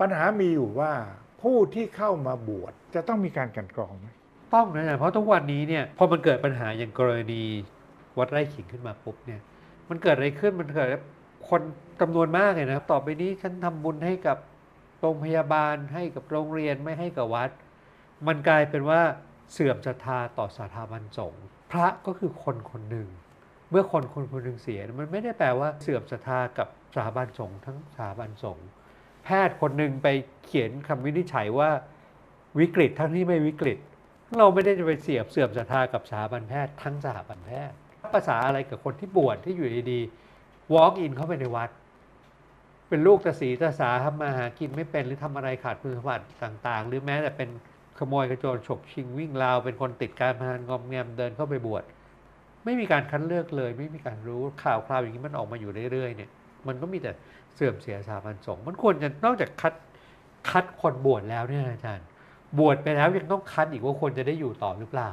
ปัญหามีอยู่ว่าผู้ที่เข้ามาบวชจะต้องมีการกันกรองไหมต้องนะจารย์เพราะทุกวันนี้เนี่ยพอมันเกิดปัญหาอย่างกรณีวัดไร่ขิงขึ้นมาปุ๊บเนี่ยมันเกิดอะไรขึ้นมันเกิดคนจำนวนมากเลยนะต่อไปนี้ฉันทำบุญให้กับโรงพยาบาลให้กับโรงเรียนไม่ให้กับวัด มันกลายเป็นว่าเสื่อมศรัทธาต่อสถาบันสงฆ์พระก็คือคนคนหนึ่ง เมื่อคนคนคนหนึ่งเสีย มันไม่ได้แปลว่าเสื่อมศรัทธากับสถาบันสงฆ์ทั้งสถาบันสงฆ์ แพทย์คนหนึ่งไปเขียนคำวินิจฉัยว่าวิกฤตทั้งที่ไม่วิกฤต เราไม่ได้จะไปเสียบเสื่อมศรัทธากับสถาบันแพทย์ทั้งสถาบันแพทย์ภาษาอะไรกับคนที่บวชที่อยู่ดีๆ walk in เข้าไปในวัด เป็นลูกตาสีตาสาทำมาหากินไม่เป็นหรือทำอะไรขาดคุณสมบัติต่าง ๆ หรือแม้แต่เป็นขโมยกระโจนฉกชิงวิ่งราว เป็นคนติดการพนันงอมแงมเดินเข้าไปบวชไม่มีการคัดเลือกเลย ไม่มีการรู้ข่าวคราวอย่างนี้มันออกมาอยู่เรื่อยๆเนี่ย มันก็มีแต่เสื่อมเสียสถาบันสงฆ์มันควรจะนอกจากคัดคัดคนบวชแล้วเนี่ยอาจารย์ บวชไปแล้วยังต้องคัดอีกว่าควรจะได้อยู่ต่อหรือเปล่า